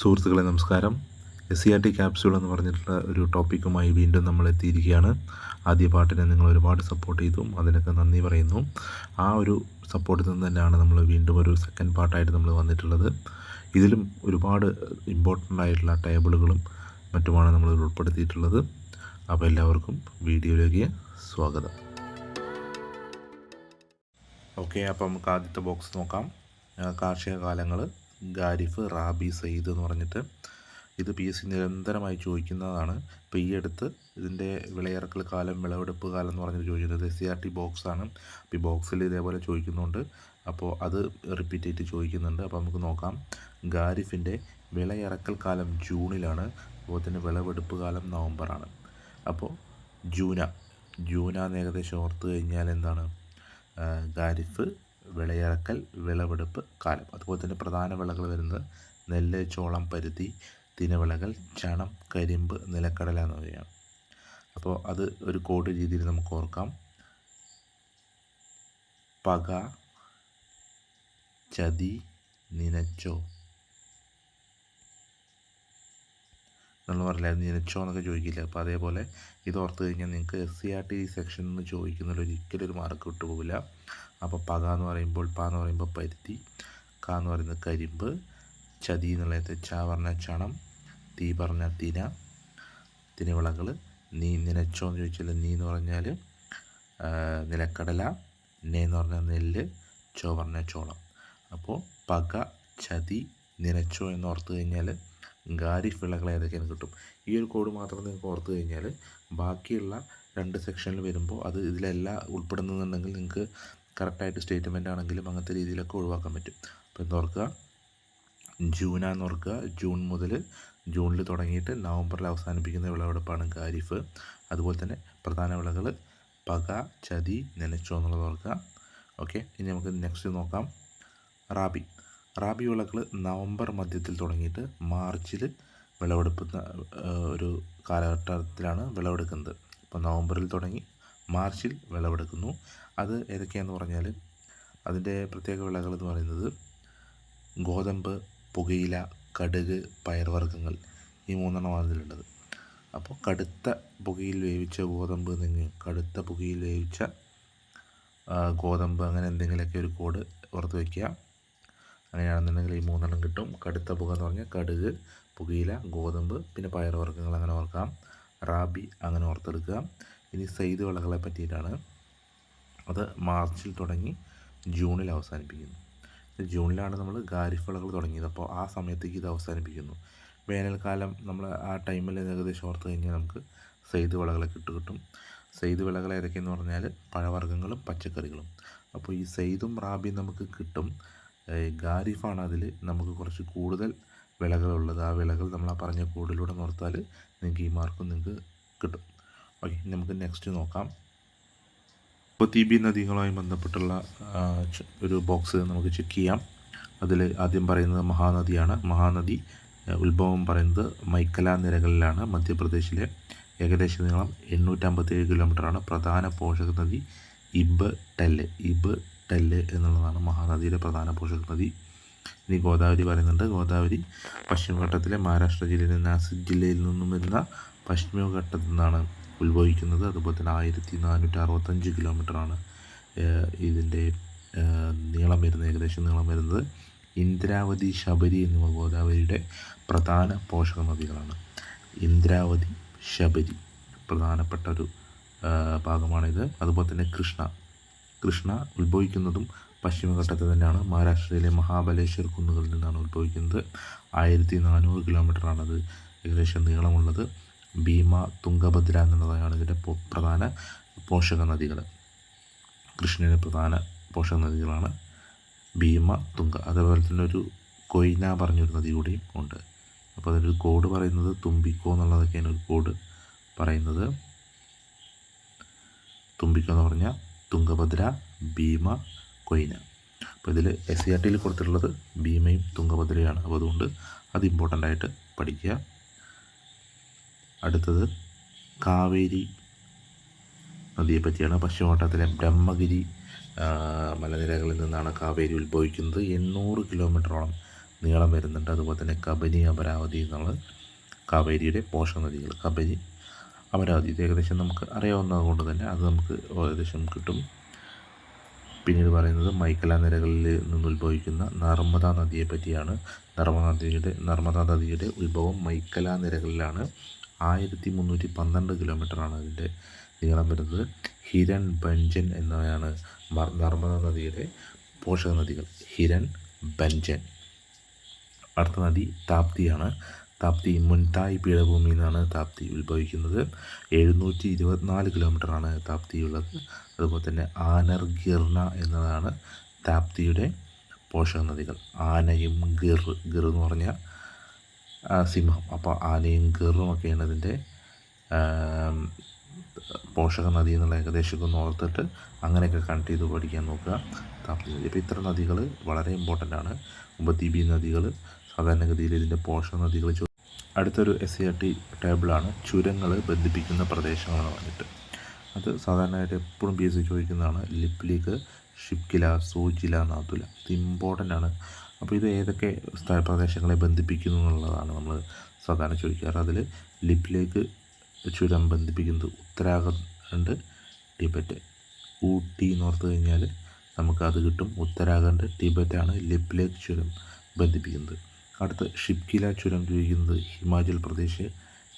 സുഹൃത്തുക്കളെ നമസ്കാരം. S C R T capsule എന്ന് പറഞ്ഞിട്ടുള്ള ഒരു ടോപ്പിക്കുമായി വീണ്ടും നമ്മൾ എത്തിയിരിക്കുകയാണ്. ആദ്യ പാട്ടിനെ നിങ്ങൾ ഒരുപാട് സപ്പോർട്ട് ചെയ്തു അതിനൊക്കെ നന്ദി പറയുന്നു. ആ ഒരു സപ്പോർട്ടിൽ നിന്ന് തന്നെയാണ് നമ്മൾ വീണ്ടും ഒരു സെക്കൻഡ് പാർട്ടായിട്ട് നമ്മൾ വന്നിട്ടുള്ളത്. ഇതിലും ഒരുപാട് ഇമ്പോർട്ടന്റ് ആയിട്ടുള്ള ടേബിളുകളും മറ്റുമാണ് നമ്മൾ ഉൾപ്പെടുത്തിയിട്ടുള്ളത്. അപ്പോൾ എല്ലാവർക്കും വീഡിയോയിലേക്ക് സ്വാഗതം. ഓക്കെ അപ്പം നമുക്ക് ആദ്യത്തെ ബോക്സ് നോക്കാം. കാർഷിക കാലങ്ങൾ ഗാരിഫ് റാബി സയ്യിദ് എന്ന് പറഞ്ഞിട്ട് ഇത് പി എസ് സി നിരന്തരമായി ചോദിക്കുന്നതാണ്. ഇപ്പോൾ ഈ അടുത്ത് ഇതിന്റെ വിളയിറക്കൽ കാലം വിളവെടുപ്പ് കാലം എന്ന് പറഞ്ഞിട്ട് ചോദിക്കുന്നത് എസ് സി ആർ ടി ബോക്സാണ് അപ്പോൾ ഈ ബോക്സിൽ ഇതേപോലെ ചോദിക്കുന്നുണ്ട്. അപ്പോൾ അത് റിപ്പീറ്റ് ആയിട്ട് ചോദിക്കുന്നുണ്ട്. അപ്പോൾ നമുക്ക് നോക്കാം. ഗാരിഫിന്റെ വിളയിറക്കൽ കാലം ജൂണിലാണ്. അതുപോലെ തന്നെ വിളവെടുപ്പ് കാലം നവംബറാണ് അപ്പോൾ ജൂന. ജൂന എന്ന് ഏകദേശം ഓർത്ത് കഴിഞ്ഞാൽ എന്താണ്? ആ, ഖാരിഫ് വിളയിറക്കൽ വിളവെടുപ്പ് കാലം. അതുപോലെ തന്നെ പ്രധാന വിളകൾ വരുന്നത് നെല്ല് ചോളം പരുത്തി തിനവിളകൾ ചണം കരിമ്പ് നിലക്കടല എന്നിവയാണ്. അപ്പോൾ അത് ഒരു കോഡ് രീതിയിൽ നമുക്ക് ഓർക്കാം. പക ചതി നിനച്ചോ. നമ്മൾ പറഞ്ഞില്ലായിരുന്നു നിനച്ചോ എന്നൊക്കെ ചോദിക്കില്ല? അപ്പോൾ അതേപോലെ ഇത് ഓർത്ത് കഴിഞ്ഞാൽ നിങ്ങൾക്ക് എസ് സി ആർ ടി സെക്ഷനിൽ നിന്ന് ചോദിക്കുന്നതിൽ ഒരിക്കലും ഒരു മാർക്ക് വിട്ടുപോകില്ല. അപ്പോൾ പക എന്ന് പറയുമ്പോൾ പ എന്ന് പറയുമ്പോൾ പരുത്തി ക എന്ന് പറയുന്നത് കരിമ്പ്. ചതി എന്നുള്ളത് ച പറഞ്ഞ ചണം തീ പറഞ്ഞ തിന. തിനവിളകൾ നീ നിനച്ചോ എന്ന് ചോദിച്ചാൽ നീ എന്ന് പറഞ്ഞാൽ നിലക്കടല. നെ എന്ന് പറഞ്ഞാൽ നെല്ല്. ചോ പറഞ്ഞ ചോളം. അപ്പോൾ പക ചതി നിനച്ചോ എന്ന് ഓർത്ത് കഴിഞ്ഞാൽ ഖാരിഫ് വിളകൾ ഏതൊക്കെയാണ് കിട്ടും. ഈ ഒരു കോഡ് മാത്രം നിങ്ങൾക്ക് ഓർത്ത് കഴിഞ്ഞാൽ ബാക്കിയുള്ള രണ്ട് സെക്ഷനിൽ വരുമ്പോൾ അത് ഇതിലെല്ലാം ഉൾപ്പെടുന്നുണ്ടെങ്കിൽ നിങ്ങൾക്ക് കറക്റ്റായിട്ട് സ്റ്റേറ്റ്മെന്റ് ആണെങ്കിലും അങ്ങനത്തെ രീതിയിലൊക്കെ ഒഴിവാക്കാൻ പറ്റും. അപ്പോൾ എന്തോർക്കുക ജൂനാന്ന് ഓർക്കുക. ജൂൺ മുതൽ ജൂണിൽ തുടങ്ങിയിട്ട് നവംബറിൽ അവസാനിപ്പിക്കുന്ന വിളവെടുപ്പാണ് ഖാരിഫ് അതുപോലെ തന്നെ പ്രധാന വിളകൾ പക ചതി നനച്ചോ എന്നുള്ളത് ഓർക്കുക. ഓക്കെ ഇനി നമുക്ക് നെക്സ്റ്റ് നോക്കാം. റാബി. റാബി വിളകൾ നവംബർ മധ്യത്തിൽ തുടങ്ങിയിട്ട് മാർച്ചിൽ വിളവെടുക്കുന്ന ഒരു കാലഘട്ടത്തിലാണ് വിളവെടുക്കുന്നത്. ഇപ്പോൾ നവംബറിൽ തുടങ്ങി മാർച്ചിൽ വിളവെടുക്കുന്നു. അത് ഏതൊക്കെയാണെന്ന് പറഞ്ഞാൽ അതിന്റെ പ്രത്യേക വിളകൾ എന്ന് പറയുന്നത് ഗോതമ്പ് പുകയില കടുക് പയർവർഗങ്ങൾ ഈ മൂന്നെണ്ണമാണ് ഇതിലുള്ളത്. അപ്പോൾ കടുത്ത പുകയിൽ വേവിച്ച ഗോതമ്പ് എന്തെങ്കിലും കടുത്ത പുകയിൽ വേവിച്ച ഗോതമ്പ് അങ്ങനെ എന്തെങ്കിലുമൊക്കെ ഒരു കോഡ് ഓർത്ത് വയ്ക്കുക അങ്ങനെയാണെന്നുണ്ടെങ്കിൽ ഈ മൂന്നെണ്ണം കിട്ടും. കടുത്ത പുക എന്ന് പറഞ്ഞാൽ കടുക് പുകയില ഗോതമ്പ് പിന്നെ പയർവർഗങ്ങൾ അങ്ങനെ ഓർക്കാം റാബി അങ്ങനെ ഓർത്തെടുക്കുക ഇനി സെയ്ത് വിളകളെ പറ്റിയിട്ടാണ്. അത് മാർച്ചിൽ തുടങ്ങി ജൂണിൽ അവസാനിപ്പിക്കുന്നു. ജൂണിലാണ് നമ്മൾ ഖാരിഫ് വിളകൾ തുടങ്ങിയത്. അപ്പോൾ ആ സമയത്തേക്ക് ഇത് അവസാനിപ്പിക്കുന്നു. വേനൽക്കാലം നമ്മൾ ആ ടൈമിൽ ഏകദേശം ഓർത്ത് കഴിഞ്ഞാൽ നമുക്ക് സെയ്ത് വിളകളൊക്കെ ഇട്ട് കിട്ടും. സെയ്ത് വിളകൾ ഏതൊക്കെയെന്ന് പറഞ്ഞാൽ പഴവർഗങ്ങളും പച്ചക്കറികളും. അപ്പോൾ ഈ സെയ്തും റാബിയും നമുക്ക് കിട്ടും. ഖാരിഫാണ് അതിൽ നമുക്ക് കുറച്ച് കൂടുതൽ വിളകളുള്ളത്. ആ വിളകൾ നമ്മൾ ആ പറഞ്ഞ കോഡിലൂടെ നിർത്താൽ നിങ്ങൾക്ക് ഈ മാർക്കും നിങ്ങൾക്ക് കിട്ടും. ഓക്കെ നമുക്ക് നെക്സ്റ്റ് നോക്കാം. ഇപ്പോൾ ടി ബി നദികളുമായി ബന്ധപ്പെട്ടുള്ള ഒരു ബോക്സ് നമുക്ക് ചെക്ക് ചെയ്യാം. അതിൽ ആദ്യം പറയുന്നത് മഹാനദിയാണ്. മഹാനദി ഉത്ഭവം പറയുന്നത് മൈക്കല നിരകളിലാണ് മധ്യപ്രദേശിലെ ഏകദേശ നീളം എണ്ണൂറ്റമ്പത്തേഴ് കിലോമീറ്ററാണ്. പ്രധാന പോഷക നദി ഇബ് ടെല്ല് ഇബ് ടെല്ല് എന്നുള്ളതാണ് മഹാനദിയുടെ പ്രധാന പോഷക നദി. ഇനി ഗോദാവരി പറയുന്നുണ്ട്. ഗോദാവരി പശ്ചിമഘട്ടത്തിലെ മഹാരാഷ്ട്ര ജില്ലയിലെ നാസിക് ജില്ലയിൽ നിന്നും വരുന്ന പശ്ചിമഘട്ടത്തിൽ നിന്നാണ് ഉത്ഭവിക്കുന്നത്. അതുപോലെ തന്നെ ആയിരത്തി നാനൂറ്റി അറുപത്തഞ്ച് കിലോമീറ്ററാണ് ഇതിന്റെ നീളം വരുന്നത് ഏകദേശം നീളം വരുന്നത്. ഇന്ദ്രാവതി ശബരി എന്നിവ ഗോദാവരിയുടെ പ്രധാന പോഷക നദികളാണ് ഇന്ദ്രാവതി ശബരി പ്രധാനപ്പെട്ട ഒരു ഭാഗമാണിത്. അതുപോലെ തന്നെ കൃഷ്ണ. കൃഷ്ണ ഉത്ഭവിക്കുന്നതും പശ്ചിമഘട്ടത്തിൽ തന്നെയാണ്. മഹാരാഷ്ട്രയിലെ മഹാബലേശ്വർ കുന്നുകളിൽ നിന്നാണ് ഉത്ഭവിക്കുന്നത്. ആയിരത്തി നാനൂറ് കിലോമീറ്ററാണത്. ഏകദേശം നീളമുള്ളത്. ഭീമ തുംഗഭദ്ര എന്നുള്ളതാണ് ഇതിന്റെ പ്രധാന പോഷക നദികൾ കൃഷ്ണയുടെ പ്രധാന പോഷക നദികളാണ് ഭീമ തുംഗ. അതേപോലെ തന്നെ ഒരു കൊയ്ന പറഞ്ഞൊരു നദി കൂടിയും ഉണ്ട്. അപ്പോൾ അതിനൊരു കോഡ് പറയുന്നത് തുമ്പിക്കോ എന്നുള്ളതൊക്കെയാണ് ഒരു കോഡ് പറയുന്നത്. തുമ്പിക്കോ എന്ന് പറഞ്ഞാൽ തുംഗഭദ്ര ഭീമ കൊയ്ന. അപ്പോൾ ഇതിൽ എസ് സി ആർ ടിയിൽ കൊടുത്തിട്ടുള്ളത് ഭീമയും തുംഗഭദ്രയാണ്. അപ്പോൾ അതുകൊണ്ട് അത് ഇമ്പോർട്ടന്റ് ആയിട്ട് പഠിക്കുക. അടുത്തത് കാവേരി നദിയെ പറ്റിയാണ് പശ്ചിമഘട്ടത്തിലെ ബ്രഹ്മഗിരി മലനിരകളിൽ നിന്നാണ് കാവേരി ഉത്ഭവിക്കുന്നത്. എണ്ണൂറ് കിലോമീറ്ററോളം നീളം വരുന്നുണ്ട്. അതുപോലെ തന്നെ കബനി അമരാവതി എന്നുള്ള കാവേരിയുടെ പോഷക നദികൾ കബനി അമരാവതി ഇത് ഏകദേശം നമുക്ക് അറിയാവുന്നത് കൊണ്ട് തന്നെ അത് നമുക്ക് ഏകദേശം കിട്ടും. പിന്നീട് പറയുന്നത് മൈക്കല നിരകളിൽ നിന്ന് ഉത്ഭവിക്കുന്ന നർമ്മദ നദിയെ പറ്റിയാണ് നർമ്മദ നദിയുടെ നർമ്മദ നദിയുടെ ഉത്ഭവം മൈക്കല നിരകളിലാണ്. ആയിരത്തി മുന്നൂറ്റി പന്ത്രണ്ട് കിലോമീറ്ററാണ് അതിന്റെ നീളം വരുന്നത്. ഹിരൺ ബഞ്ചൻ എന്നവയാണ് നർമ്മദ നദിയുടെ പോഷക നദികൾ ഹിരൺ ബഞ്ചൻ അടുത്ത നദി താപ്തിയാണ്. താപ്തി മുൻതായ് പീഠഭൂമിയിൽ നിന്നാണ് താപ്തി ഉത്ഭവിക്കുന്നത്. എഴുന്നൂറ്റി ഇരുപത്തിനാല് കിലോമീറ്ററാണ് താപ്തിയുള്ളത്. അതുപോലെ തന്നെ ആനർ ഗിർണ എന്നതാണ് താപ്തിയുടെ പോഷക നദികൾ ആനയും ഗിർ ഗിർ എന്ന് പറഞ്ഞാൽ സിംഹം. അപ്പോൾ ആനയും ഗിറും ഒക്കെയാണ് ഇതിന്റെ പോഷക നദി എന്നുള്ള ഏകദേശമൊക്കെ ഒന്ന് ഓർത്തിട്ട് അങ്ങനെയൊക്കെ കണക്ട് ചെയ്ത് പഠിക്കാൻ നോക്കുക. താപ്തി നദി അപ്പോൾ ഇത്തരം നദികൾ വളരെ ഇമ്പോർട്ടന്റ് ആണ്. ഉപദ്വീപി നദികൾ സാധാരണഗതിയിൽ ഇതിന്റെ പോഷക നദികൾ അടുത്തൊരു എസ് സി ആർ ടി ടേബിളാണ് ചുരങ്ങൾ ബന്ധിപ്പിക്കുന്ന പ്രദേശങ്ങളെന്ന് പറഞ്ഞിട്ട്. അത് സാധാരണയായിട്ട് എപ്പോഴും പി എസ് സി ചോദിക്കുന്നതാണ്. ലിപ്ലിക്ക് ഷിപ്കില സൂചില നാതുല ഇത് ഇമ്പോർട്ടന്റ് ആണ്. അപ്പോൾ ഇത് ഏതൊക്കെ പ്രദേശങ്ങളെ ബന്ധിപ്പിക്കുന്നു എന്നുള്ളതാണ് നമ്മൾ സാധാരണ ചോദിക്കാറ് അതിൽ ലിപ്പിലേക്ക് ചുരം ബന്ധിപ്പിക്കുന്നത് ഉത്തരാഖണ്ഡ് ടിബറ്റ്. ഊട്ടി എന്ന് ഓർത്ത് കഴിഞ്ഞാൽ നമുക്കത് കിട്ടും. ഉത്തരാഖണ്ഡ് ടിബറ്റാണ് ലിപ് ലേക്ക് ചുരം ബന്ധിപ്പിക്കുന്നത്. അടുത്ത ഷിപ്കില ചുരം ചോദിക്കുന്നത് ഹിമാചൽ പ്രദേശ്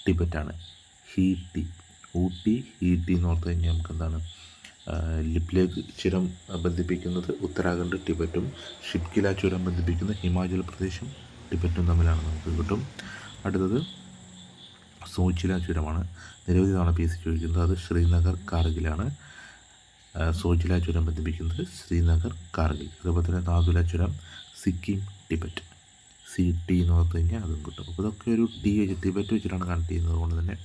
ടിബറ്റാണ് ഹീട്ടി ഊട്ടി ഹീട്ടി എന്ന് ഓർത്ത് കഴിഞ്ഞാൽ നമുക്ക് എന്താണ് ലിപ് ലേക്ക് ചുരം ബന്ധിപ്പിക്കുന്നത് ഉത്തരാഖണ്ഡ് ടിബറ്റും ഷിപ്കില ചുരം ബന്ധിപ്പിക്കുന്നത് ഹിമാചൽ പ്രദേശും ടിബറ്റും തമ്മിലാണ് നമുക്ക് കിട്ടും. അടുത്തത് സോച്ചില ചുരമാണ്. നിരവധി തവണ പി സി ചോദിക്കുന്നത് അത് ശ്രീനഗർ കാർഗിലാണ്. സോജില ചുരം ബന്ധിപ്പിക്കുന്നത് ശ്രീനഗർ കാർഗിൽ. അതുപോലെ തന്നെ നാദുല ചുരം സിക്കിം ടിബറ്റ്. സി ടി എന്ന് പറഞ്ഞു കഴിഞ്ഞാൽ അതും കിട്ടും. അപ്പോൾ ഇതൊക്കെ ഒരു ടി ടിബറ്റ് വെച്ചിട്ടാണ് കണക്ട് ചെയ്യുന്നത്. അതുകൊണ്ട് തന്നെ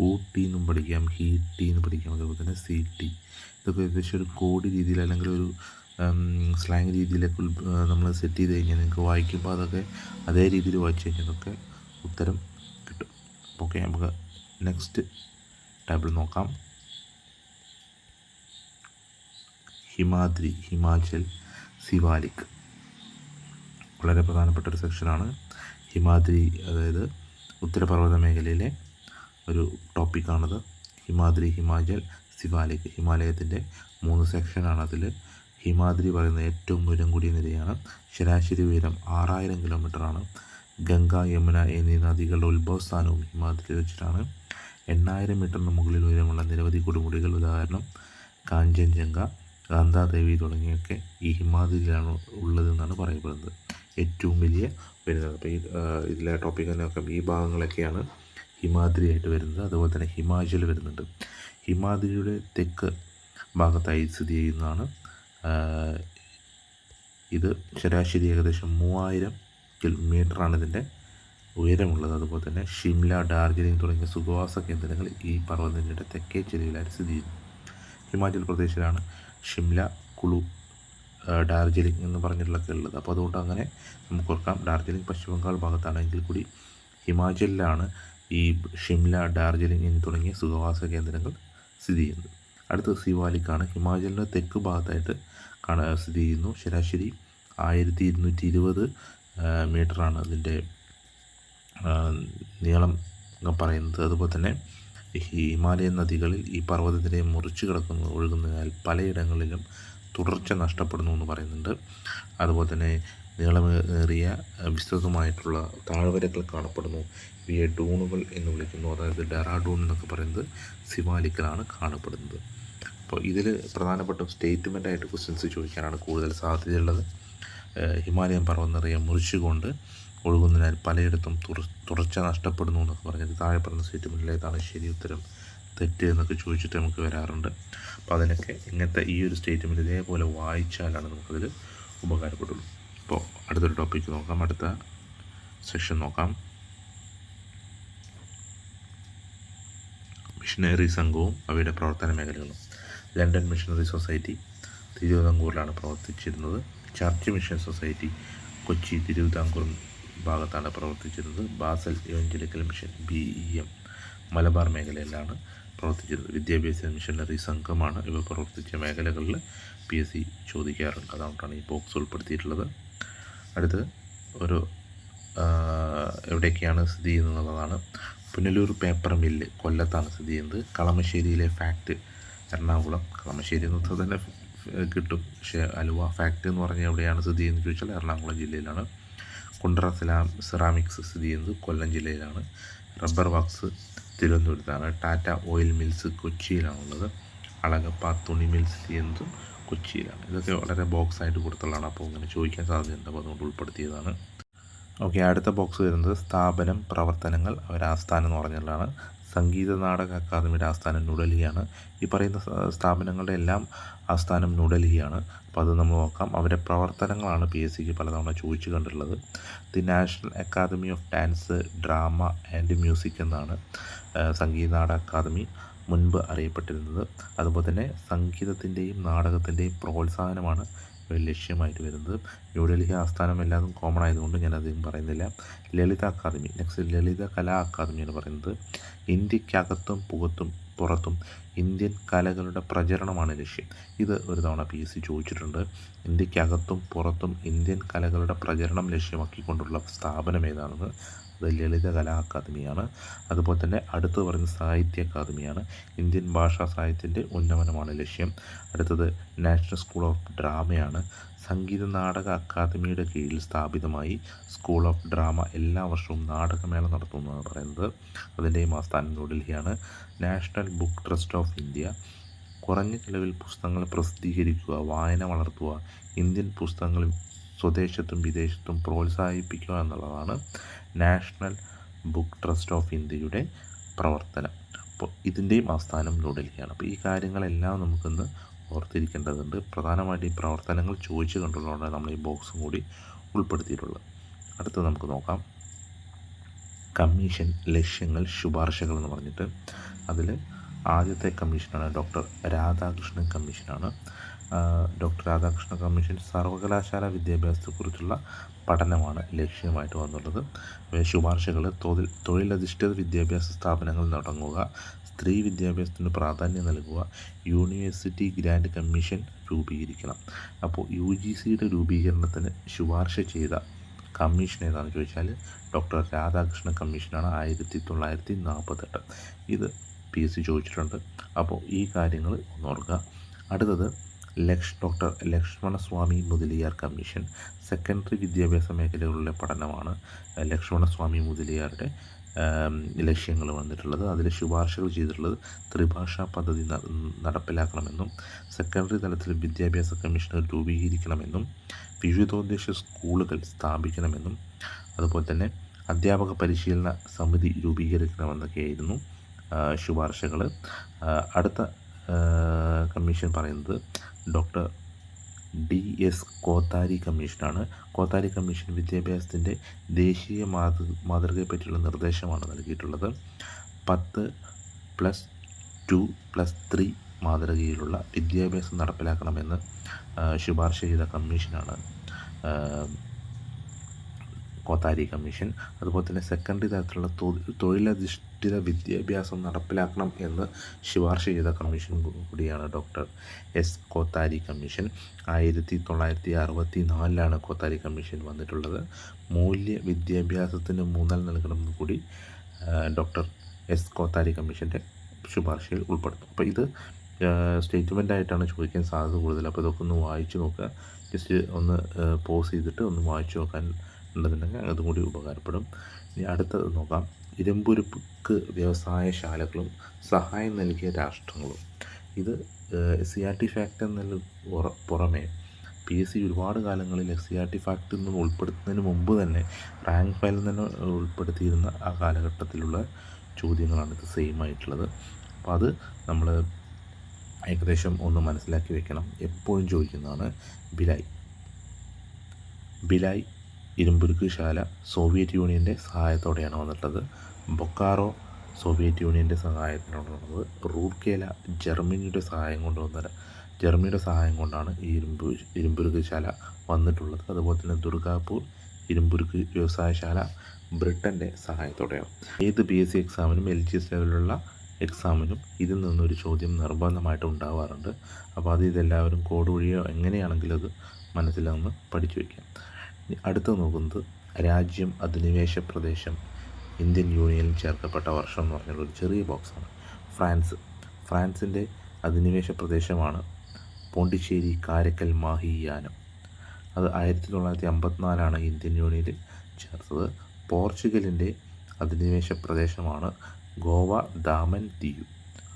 ഊട്ടി എന്നും പഠിക്കാം ഹീ ടി എന്ന് പഠിക്കാം അതുപോലെ തന്നെ സി ടി ഇതൊക്കെ ഏകദേശം ഒരു കോഡ് രീതിയിൽ അല്ലെങ്കിൽ ഒരു സ്ലാങ് രീതിയിലൊക്കെ നമ്മൾ സെറ്റ് ചെയ്ത് കഴിഞ്ഞാൽ നിങ്ങൾക്ക് വായിക്കുമ്പോൾ അതൊക്കെ അതേ രീതിയിൽ വായിച്ചു കഴിഞ്ഞാൽ അതൊക്കെ ഉത്തരം കിട്ടും. ഓക്കെ നമുക്ക് നെക്സ്റ്റ് ടേബിൾ നോക്കാം. ഹിമാദ്രി ഹിമാചൽ സിവാലിക്. വളരെ പ്രധാനപ്പെട്ട ഒരു സെക്ഷനാണ് ഹിമാദ്രി അതായത് ഉത്തരപർവത മേഖലയിലെ ഒരു ടോപ്പിക്കാണത്. ഹിമാദ്രി ഹിമാചൽ സിവാലിക് ഹിമാലയത്തിന്റെ മൂന്ന് സെക്ഷനാണ് അതിൽ ഹിമാദ്രി പറയുന്ന ഏറ്റവും ഉയരം കൂടിയ നിരയാണ് ശരാശരി ഉയരം ആറായിരം കിലോമീറ്ററാണ്. ഗംഗ യമുന എന്നീ നദികളുടെ ഉത്ഭവസ്ഥാനവും ഹിമാദ്രി വെച്ചിട്ടാണ്. എണ്ണായിരം മീറ്ററിന് മുകളിൽ ഉയരമുള്ള നിരവധി കൊടുമുടികൾ ഉദാഹരണം കാഞ്ചൻജംഗ ഗാന്ധാദേവി തുടങ്ങിയൊക്കെ ഈ ഹിമാദ്രിയിലാണ് ഉള്ളതെന്നാണ് പറയപ്പെടുന്നത്. ഏറ്റവും വലിയ വരുന്നത്. അപ്പോൾ ഈ ഇതിലെ ടോപ്പിക് തന്നെ നോക്കാം ഈ ഭാഗങ്ങളൊക്കെയാണ്. ഹിമാദ്രി ആയിട്ട് വരുന്നത് അതുപോലെ തന്നെ ഹിമാചൽ വരുന്നുണ്ട്. ഹിമാദ്രിയുടെ തെക്ക് ഭാഗത്തായി സ്ഥിതി ചെയ്യുന്നതാണ്. ഇത് ശരാശരി ഏകദേശം മൂവായിരം കിലോമീറ്ററാണ് ഇതിന്റെ ഉയരമുള്ളത്. അതുപോലെ തന്നെ ഷിംല ഡാർജിലിംഗ് തുടങ്ങിയ സുഖവാസ കേന്ദ്രങ്ങൾ ഈ പർവതനിരയുടെ തെക്കേ ചെരുവിലായി സ്ഥിതി ചെയ്യുന്നു. ഹിമാചൽ പ്രദേശിലാണ് ഷിംല കുളു ഡാർജിലിംഗ് എന്ന് പറഞ്ഞിട്ടുള്ളതൊക്കെ ഉള്ളത്. അപ്പോൾ അതുകൊണ്ട് അങ്ങനെ നമുക്ക് ഓർക്കാം ഡാർജിലിംഗ് പശ്ചിമ ബംഗാൾ ഭാഗത്താണെങ്കിൽ കൂടി ഹിമാചലിലാണ് ഈ ഷിംല ഡാർജിലിംഗ് എന്നീ തുടങ്ങിയ സുഖവാസ കേന്ദ്രങ്ങൾ സ്ഥിതി ചെയ്യുന്നത് അടുത്തത് സിവാലിക്കാണ്. ഹിമാചലിന്റെ തെക്ക് ഭാഗത്തായിട്ട് കാണാൻ സ്ഥിതി ചെയ്യുന്നു. ശരാശരി ആയിരത്തി ഇരുന്നൂറ്റി ഇരുപത് മീറ്ററാണ് അതിന്റെ നീളം പറയുന്നത്. അതുപോലെ തന്നെ ഹിമാലയൻ നദികളിൽ ഈ പർവതത്തിനെ മുറിച്ച് കിടക്കുന്നു ഒഴുകുന്നതിനാൽ പലയിടങ്ങളിലും തുടർച്ച നഷ്ടപ്പെടുന്നു എന്ന് പറയുന്നുണ്ട്. അതുപോലെ തന്നെ നീളമേറിയ വിസ്തൃതമായിട്ടുള്ള താഴ്വരകൾ കാണപ്പെടുന്നു. ഇവയെ ഡൂണുകൾ എന്ന് വിളിക്കുന്നു. അതായത് ഡെറാഡൂൺ എന്നൊക്കെ പറയുന്നത് സിവാലിക്കലാണ് കാണപ്പെടുന്നത്. അപ്പോൾ ഇതിൽ പ്രധാനപ്പെട്ട സ്റ്റേറ്റ്മെന്റ് ആയിട്ട് ക്വസ്റ്റ്യൻസ് ചോദിക്കാനാണ് കൂടുതൽ സാധ്യതയുള്ളത്. ഹിമാലയൻ പർവം നിറയെ മുറിച്ചുകൊണ്ട് ഒഴുകുന്നതിനാൽ പലയിടത്തും തുടർ തുടർച്ച നഷ്ടപ്പെടുന്നു എന്നൊക്കെ പറഞ്ഞത് താഴെ പറഞ്ഞ സ്റ്റേറ്റ്മെന്റിലേതാണ് ശരി ഉത്തരം തെറ്റ് എന്നൊക്കെ ചോദിച്ചിട്ട് നമുക്ക് വരാറുണ്ട്. അപ്പോൾ അതിനൊക്കെ ഇങ്ങനത്തെ ഈ ഒരു സ്റ്റേറ്റ്മെന്റ് ഇതേപോലെ വായിച്ചാലാണ് നമുക്കതിൽ ഉപകാരപ്പെടുള്ളൂ. അപ്പോൾ അടുത്തൊരു ടോപ്പിക്ക് നോക്കാം. അടുത്ത സെഷൻ നോക്കാം. മിഷനറി സംഘവും അവയുടെ പ്രവർത്തന മേഖലകളും. ലണ്ടൻ മിഷനറി സൊസൈറ്റി തിരുവിതാംകൂറിലാണ് പ്രവർത്തിച്ചിരുന്നത്. Church mission society Kochi Thiruvithamkoor ഭാഗത്താണ് പ്രവർത്തിച്ചിരുന്നത്. Basel evangelical mission B E M Malabar മേഖലയിലാണ് പ്രവർത്തിച്ചിരുന്നത്. വിദ്യാഭ്യാസ മിഷനറി സംഘമാണ് ഇവ പ്രവർത്തിച്ച മേഖലകളിൽ പി എസ് സി ചോദിക്കാറുണ്ട്. അതുകൊണ്ടാണ് ഈ ബോക്സ് ഉൾപ്പെടുത്തിയിട്ടുള്ളത്. അടുത്ത് ഒരു എവിടെയൊക്കെയാണ് സ്ഥിതി ചെയ്യുന്നത് എന്നുള്ളതാണ്. പുനലൂർ പേപ്പർ മില്ല് കൊല്ലത്താണ് സ്ഥിതി ചെയ്യുന്നത്. കളമശ്ശേരിയിലെ ഫാക്ട് എറണാകുളം. കളമശ്ശേരി എന്ന് തന്നെ കിട്ടും. പക്ഷേ അലുവ ഫാക്ട് എന്ന് പറഞ്ഞാൽ എവിടെയാണ് സ്ഥിതി ചെയ്യുന്നത് ചോദിച്ചാൽ എറണാകുളം ജില്ലയിലാണ്. കുണ്ട്ര സിലാം സിറാമിക്സ് സ്ഥിതി ചെയ്യുന്നത് കൊല്ലം ജില്ലയിലാണ്. റബ്ബർ വാക്സ് തിരുവനന്തപുരത്താണ്. ടാറ്റ ഓയിൽ മിൽസ് കൊച്ചിയിലാണുള്ളത്. അളകപ്പ തുണി മിൽസ് സ്ഥിതി ചെയ്യുന്നത് കൊച്ചിയിലാണ്. ഇതൊക്കെ വളരെ ബോക്സ് ആയിട്ട് കൊടുത്തുള്ളതാണ്. അപ്പോൾ ഇങ്ങനെ ചോദിക്കാൻ സാധ്യതയുണ്ട് അപ്പോൾ അതുകൊണ്ട് ഉൾപ്പെടുത്തിയതാണ്. ഓക്കെ അടുത്ത ബോക്സ് വരുന്നത് സ്ഥാപനം പ്രവർത്തനങ്ങൾ അവർ ആസ്ഥാനം എന്ന് പറഞ്ഞുള്ളതാണ്. സംഗീത നാടക അക്കാദമിയുടെ ആസ്ഥാനം ന്യൂഡൽഹിയാണ്. ഈ പറയുന്ന സ്ഥാപനങ്ങളുടെ എല്ലാം ആസ്ഥാനം ന്യൂഡൽഹിയാണ്. അപ്പോൾ അത് നമ്മൾ നോക്കാം. അവരുടെ പ്രവർത്തനങ്ങളാണ് പി എസ് സിക്ക് പലതവണ ചോദിച്ചു കണ്ടിട്ടുള്ളത്. The national academy of dance drama and music എന്നാണ് സംഗീത നാടക അക്കാദമി മുൻപ് അറിയപ്പെട്ടിരുന്നത്. അതുപോലെ തന്നെ സംഗീതത്തിന്റെയും നാടകത്തിന്റെയും പ്രോത്സാഹനമാണ് ലക്ഷ്യമായിട്ട് വരുന്നത്. ന്യൂഡൽഹി ആസ്ഥാനം എല്ലാതും കോമൺ ആയതുകൊണ്ട് ഞാൻ അധികം പറയുന്നില്ല. Lalit academy next Lalit Kala academy എന്ന് പറയുന്നത് ഇന്ത്യക്കകത്തും പുകത്തും പുറത്തും ഇന്ത്യൻ കലകളുടെ പ്രചരണമാണ് ലക്ഷ്യം. ഇത് ഒരു തവണ പി എസ് സി ചോദിച്ചിട്ടുണ്ട്. ഇന്ത്യക്കകത്തും പുറത്തും ഇന്ത്യൻ കലകളുടെ പ്രചരണം ലക്ഷ്യമാക്കിക്കൊണ്ടുള്ള സ്ഥാപനം ഏതാണെന്ന് ലളിത കലാ അക്കാദമിയാണ്. അതുപോലെ തന്നെ അടുത്ത് പറയുന്ന സാഹിത്യ അക്കാദമിയാണ്. ഇന്ത്യൻ ഭാഷാ സാഹിത്യത്തിന്റെ ഉന്നമനമാണ് ലക്ഷ്യം. അടുത്തത് നാഷണൽ സ്കൂൾ ഓഫ് ഡ്രാമയാണ്. സംഗീത നാടക അക്കാദമിയുടെ കീഴിൽ സ്ഥാപിതമായി സ്കൂൾ ഓഫ് ഡ്രാമ എല്ലാ വർഷവും നാടകമേള നടത്തുന്നതാണ് പറയുന്നത്. അതിന്റെയും ആസ്ഥാനം ന്യൂഡൽഹിയാണ്. National book trust of India. കുറഞ്ഞ ചിലവിൽ പുസ്തകങ്ങൾ പ്രസിദ്ധീകരിക്കുക വായന വളർത്തുക ഇന്ത്യൻ പുസ്തകങ്ങൾ സ്വദേശത്തും വിദേശത്തും പ്രോത്സാഹിപ്പിക്കുക എന്നുള്ളതാണ് നാഷണൽ ബുക്ക് ട്രസ്റ്റ് ഓഫ് ഇന്ത്യയുടെ പ്രവർത്തനം. അപ്പോൾ ഇതിന്റെയും ആസ്ഥാനം ന്യൂഡൽഹിയാണ് അപ്പോൾ ഈ കാര്യങ്ങളെല്ലാം നമുക്കിന്ന് ഓർത്തിരിക്കേണ്ടതുണ്ട്. പ്രധാനമായിട്ട് ഈ പ്രവർത്തനങ്ങൾ ചോദിച്ചു കണ്ടുള്ളതുകൊണ്ടാണ് നമ്മൾ ഈ ബോക്സും കൂടി ഉൾപ്പെടുത്തിയിട്ടുള്ളത്. അടുത്തത് നമുക്ക് നോക്കാം. കമ്മീഷൻ ലക്ഷ്യങ്ങൾ ശുപാർശകൾ എന്ന് പറഞ്ഞിട്ട് അതിൽ ആദ്യത്തെ കമ്മീഷനാണ് ഡോക്ടർ രാധാകൃഷ്ണൻ കമ്മീഷനാണ്. ഡോക്ടർ രാധാകൃഷ്ണ കമ്മീഷൻ സർവകലാശാല വിദ്യാഭ്യാസത്തെക്കുറിച്ചുള്ള പഠനമാണ് ലക്ഷ്യമായിട്ട് വന്നുള്ളത് ശുപാർശകൾ തൊഴിൽ തൊഴിലധിഷ്ഠിത വിദ്യാഭ്യാസ സ്ഥാപനങ്ങൾ തുടങ്ങുക സ്ത്രീ വിദ്യാഭ്യാസത്തിന് പ്രാധാന്യം നൽകുക യൂണിവേഴ്സിറ്റി ഗ്രാൻഡ് കമ്മീഷൻ രൂപീകരിക്കണം. അപ്പോൾ യു ജി സിയുടെ രൂപീകരണത്തിന് ശുപാർശ ചെയ്ത കമ്മീഷൻ ഏതാണെന്ന് ചോദിച്ചാൽ ഡോക്ടർ രാധാകൃഷ്ണ കമ്മീഷനാണ് ആയിരത്തി തൊള്ളായിരത്തി നാൽപ്പത്തെട്ട് ഇത് പി എസ് സി ചോദിച്ചിട്ടുണ്ട്. അപ്പോൾ ഈ കാര്യങ്ങൾ ഒന്ന് ഓർക്കുക. അടുത്തത് Laksh doctor Lakshmanaswami Mudaliar commission secondary വിദ്യാഭ്യാസ മേഖലകളിലെ പഠനമാണ്. ലക്ഷ്മണസ്വാമി മുതലിയാരുടെ ലക്ഷ്യങ്ങൾ വന്നിട്ടുള്ളത്. അതിൽ ശുപാർശകൾ ചെയ്തിട്ടുള്ളത് ത്രിഭാഷാ പദ്ധതി നടപ്പിലാക്കണമെന്നും സെക്കൻഡറി തലത്തിൽ വിദ്യാഭ്യാസ കമ്മീഷണർ രൂപീകരിക്കണമെന്നും വിവിധോദ്ദേശ സ്കൂളുകൾ സ്ഥാപിക്കണമെന്നും അതുപോലെ തന്നെ അധ്യാപക പരിശീലന സമിതി രൂപീകരിക്കണമെന്നൊക്കെയായിരുന്നു ശുപാർശകൾ അടുത്ത കമ്മീഷൻ പറയുന്നത് ഡോക്ടർ ഡി എസ് കോത്താരി കമ്മീഷനാണ്. കോത്താരി കമ്മീഷൻ വിദ്യാഭ്യാസത്തിന്റെ ദേശീയ മാതൃ മാതൃകയെപ്പറ്റിയുള്ള നിർദ്ദേശമാണ് നൽകിയിട്ടുള്ളത്. പത്ത് പ്ലസ് ടു പ്ലസ് ത്രീ മാതൃകയിലുള്ള വിദ്യാഭ്യാസം നടപ്പിലാക്കണമെന്ന് ശുപാർശ ചെയ്ത കമ്മീഷനാണ് കോത്താരി കമ്മീഷൻ. അതുപോലെ തന്നെ സെക്കൻഡറി തരത്തിലുള്ള തൊ- തൊഴിലധിഷ്ഠിത വിദ്യാഭ്യാസം നടപ്പിലാക്കണം എന്ന് ശുപാർശ ചെയ്ത കമ്മീഷൻ കൂടിയാണ് ഡോക്ടർ എസ് കോത്താരി കമ്മീഷൻ. ആയിരത്തി തൊള്ളായിരത്തി അറുപത്തി നാലിലാണ് കോത്താരി കമ്മീഷൻ വന്നിട്ടുള്ളത്. മൂല്യ വിദ്യാഭ്യാസത്തിന് മൂന്നൽ നൽകണമെന്ന് കൂടി ഡോക്ടർ എസ് കോത്താരി കമ്മീഷന്റെ ശുപാർശയിൽ ഉൾപ്പെടുത്തും അപ്പോൾ ഇത് സ്റ്റേറ്റ്മെന്റ് ആയിട്ടാണ് ചോദിക്കാൻ സാധ്യത കൂടുതൽ. അപ്പോൾ ഇതൊക്കെ ഒന്ന് വായിച്ചു നോക്കുക. ജസ്റ്റ് ഒന്ന് പോസ് ചെയ്തിട്ട് ഒന്ന് വായിച്ചു നോക്കാൻ ഉണ്ടെന്നുണ്ടെങ്കിൽ അതും കൂടി ഉപകാരപ്പെടും. ഇനി അടുത്തത് നോക്കാം. ഇരുമ്പുരുക്ക് വ്യവസായശാലകളും സഹായം നൽകിയ രാഷ്ട്രങ്ങളും. ഇത് സി ആർ ടി ഫാക്ട് പുറ- പുറമെ പി എസ് സി ഒരുപാട് കാലങ്ങളിൽ S C R T fact എന്ന് ഉൾപ്പെടുത്തുന്നതിന് മുമ്പ് തന്നെ റാങ്ക് ഫയലിൽ തന്നെ ഉൾപ്പെടുത്തിയിരുന്ന ആ കാലഘട്ടത്തിലുള്ള ചോദ്യങ്ങളാണ് ഇത് സെയിം ആയിട്ടുള്ളത്. അപ്പോൾ അത് നമ്മൾ ഏകദേശം ഒന്ന് മനസ്സിലാക്കി വെക്കണം. എപ്പോഴും ചോദിക്കുന്നതാണ് ബിലായി ബിലായ് ഇരുമ്പുരുക്ക് ശാല സോവിയറ്റ് യൂണിയന്റെ സഹായത്തോടെയാണ് വന്നിട്ടുള്ളത്. ബൊക്കാറോ സോവിയറ്റ് യൂണിയന്റെ സഹായത്തിനാണ് വന്നത് റൂർക്കേല ജർമ്മനിയുടെ സഹായം കൊണ്ട് വന്ന ജർമ്മനിയുടെ സഹായം കൊണ്ടാണ് ഈ ഇരുമ്പ് ഇരുമ്പുരുക്ക് ശാല വന്നിട്ടുള്ളത്. അതുപോലെ തന്നെ ദുർഗാപൂർ ഇരുമ്പുരുക്ക് വ്യവസായശാല ബ്രിട്ടന്റെ സഹായത്തോടെയാണ്. ഏത് പി എസ് സി എക്സാമിനും എൽ ജി എസ് ലെവലിലുള്ള എക്സാമിനും ഇതിൽ നിന്നൊരു ചോദ്യം നിർബന്ധമായിട്ട് ഉണ്ടാവാറുണ്ട്. അപ്പോൾ അത് ഇതെല്ലാവരും കോഡ് വഴിയോ എങ്ങനെയാണെങ്കിലും അത് മനസ്സിലൊന്ന് പഠിച്ചു വയ്ക്കാം. അടുത്ത് നോക്കുന്നത് രാജ്യം അധിനിവേശ പ്രദേശം ഇന്ത്യൻ യൂണിയനിൽ ചേർക്കപ്പെട്ട വർഷം എന്ന് പറഞ്ഞുള്ള ഒരു ചെറിയ ബോക്സാണ് ഫ്രാൻസ്. ഫ്രാൻസിന്റെ അധിനിവേശ പ്രദേശമാണ് പോണ്ടിച്ചേരി കാരക്കൽ മാഹി യാനം അത് ആയിരത്തി തൊള്ളായിരത്തി അമ്പത്തിനാലാണ് ഇന്ത്യൻ യൂണിയനിൽ ചേർത്തത്. പോർച്ചുഗലിന്റെ അധിനിവേശ പ്രദേശമാണ് ഗോവ ദാമൻ ദിയു.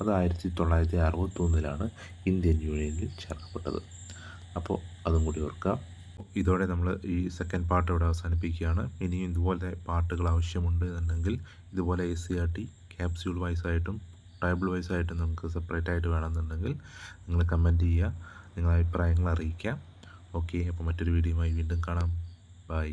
അത് ആയിരത്തി തൊള്ളായിരത്തി അറുപത്തൊന്നിലാണ് ഇന്ത്യൻ യൂണിയനിൽ ചേർക്കപ്പെട്ടത്. അപ്പോൾ അതും കൂടി ഓർക്കുക ഇതോടെ നമ്മൾ ഈ സെക്കൻഡ് പാർട്ട് ഇവിടെ അവസാനിപ്പിക്കുകയാണ്. ഇനിയും ഇതുപോലെ പാട്ടുകൾ ആവശ്യമുണ്ട് എന്നുണ്ടെങ്കിൽ ഇതുപോലെ A C R T capsule wise ആയിട്ടും ടേബിൾ വൈസ് ആയിട്ടും നമുക്ക് സെപ്പറേറ്റ് ആയിട്ട് വേണമെന്നുണ്ടെങ്കിൽ നിങ്ങൾ കമന്റ് ചെയ്യുക. നിങ്ങളുടെ അഭിപ്രായങ്ങൾ അറിയിക്കാം ഓക്കെ അപ്പോൾ മറ്റൊരു വീഡിയോയുമായി വീണ്ടും കാണാം. ബൈ